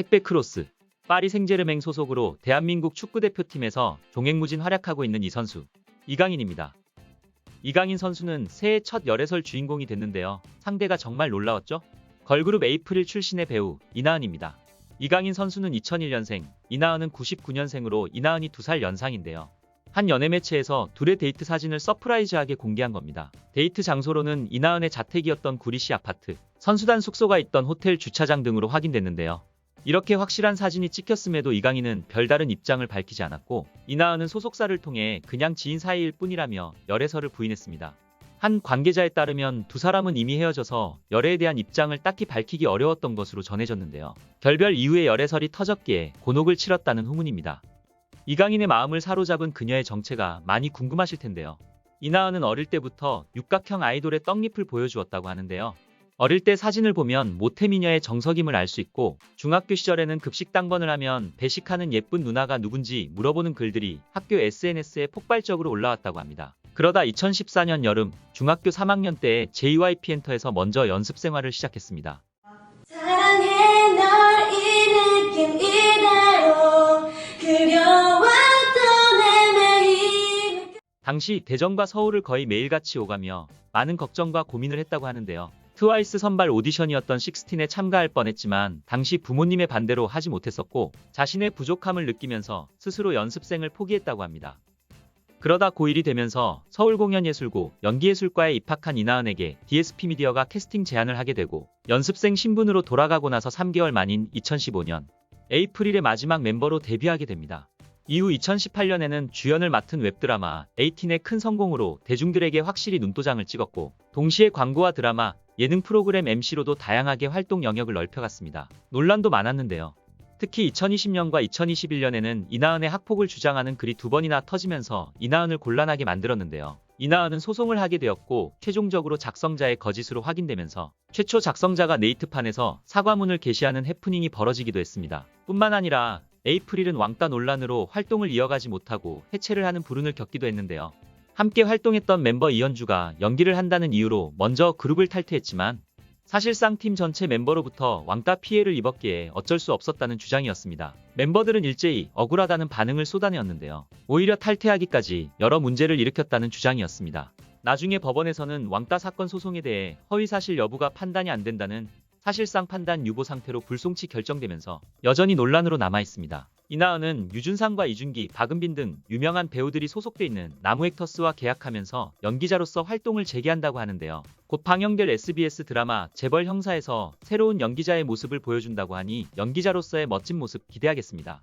택배 크로스, 파리 생제르맹 소속으로 대한민국 축구대표팀에서 종횡무진 활약하고 있는 이 선수. 이강인입니다. 이강인 선수는 새해 첫 열애설 주인공이 됐는데요. 상대가 정말 놀라웠죠? 걸그룹 에이프릴 출신의 배우 이나은입니다. 이강인 선수는 2001년생, 이나은은 99년생으로 이나은이 2살 연상인데요. 한 연애 매체에서 둘의 데이트 사진을 서프라이즈하게 공개한 겁니다. 데이트 장소로는 이나은의 자택이었던 구리시 아파트, 선수단 숙소가 있던 호텔 주차장 등으로 확인됐는데요. 이렇게 확실한 사진이 찍혔음에도 이강인은 별다른 입장을 밝히지 않았고 이나은은 소속사를 통해 그냥 지인 사이일 뿐이라며 열애설을 부인했습니다. 한 관계자에 따르면 두 사람은 이미 헤어져서 열애에 대한 입장을 딱히 밝히기 어려웠던 것으로 전해졌는데요. 결별 이후에 열애설이 터졌기에 곤혹을 치렀다는 후문입니다. 이강인의 마음을 사로잡은 그녀의 정체가 많이 궁금하실 텐데요. 이나은은 어릴 때부터 육각형 아이돌의 떡잎을 보여주었다고 하는데요. 어릴 때 사진을 보면 모태미녀의 정석임을 알 수 있고 중학교 시절에는 급식 당번을 하면 배식하는 예쁜 누나가 누군지 물어보는 글들이 학교 SNS에 폭발적으로 올라왔다고 합니다. 그러다 2014년 여름 중학교 3학년 때 JYP 엔터에서 먼저 연습 생활을 시작했습니다. 사랑해 널 이 느낌 이대로 그려왔던 내 매일 당시 대전과 서울을 거의 매일같이 오가며 많은 걱정과 고민을 했다고 하는데요. 트와이스 선발 오디션이었던 식스틴에 참가할 뻔했지만 당시 부모님의 반대로 하지 못했었고 자신의 부족함을 느끼면서 스스로 연습생을 포기했다고 합니다. 그러다 고1이 되면서 서울공연예술고 연기예술과에 입학한 이나은에게 DSP 미디어가 캐스팅 제안을 하게 되고 연습생 신분으로 돌아가고 나서 3개월 만인 2015년 에이프릴의 마지막 멤버로 데뷔하게 됩니다. 이후 2018년에는 주연을 맡은 웹드라마 18의 큰 성공으로 대중들에게 확실히 눈도장을 찍었고 동시에 광고와 드라마, 예능 프로그램 MC로도 다양하게 활동 영역을 넓혀갔습니다. 논란도 많았는데요. 특히 2020년과 2021년에는 이나은의 학폭을 주장하는 글이 두 번이나 터지면서 이나은을 곤란하게 만들었는데요. 이나은은 소송을 하게 되었고 최종적으로 작성자의 거짓으로 확인되면서 최초 작성자가 네이트판에서 사과문을 게시하는 해프닝이 벌어지기도 했습니다. 뿐만 아니라 에이프릴은 왕따 논란으로 활동을 이어가지 못하고 해체를 하는 불운을 겪기도 했는데요. 함께 활동했던 멤버 이현주가 연기를 한다는 이유로 먼저 그룹을 탈퇴했지만 사실상 팀 전체 멤버로부터 왕따 피해를 입었기에 어쩔 수 없었다는 주장이었습니다. 멤버들은 일제히 억울하다는 반응을 쏟아내었는데요. 오히려 탈퇴하기까지 여러 문제를 일으켰다는 주장이었습니다. 나중에 법원에서는 왕따 사건 소송에 대해 허위사실 여부가 판단이 안 된다는 사실상 판단 유보 상태로 불송치 결정되면서 여전히 논란으로 남아 있습니다. 이나은은 유준상과 이준기, 박은빈 등 유명한 배우들이 소속돼 있는 나무액터스와 계약하면서 연기자로서 활동을 재개한다고 하는데요. 곧 방영될 SBS 드라마 재벌 형사에서 새로운 연기자의 모습을 보여준다고 하니 연기자로서의 멋진 모습 기대하겠습니다.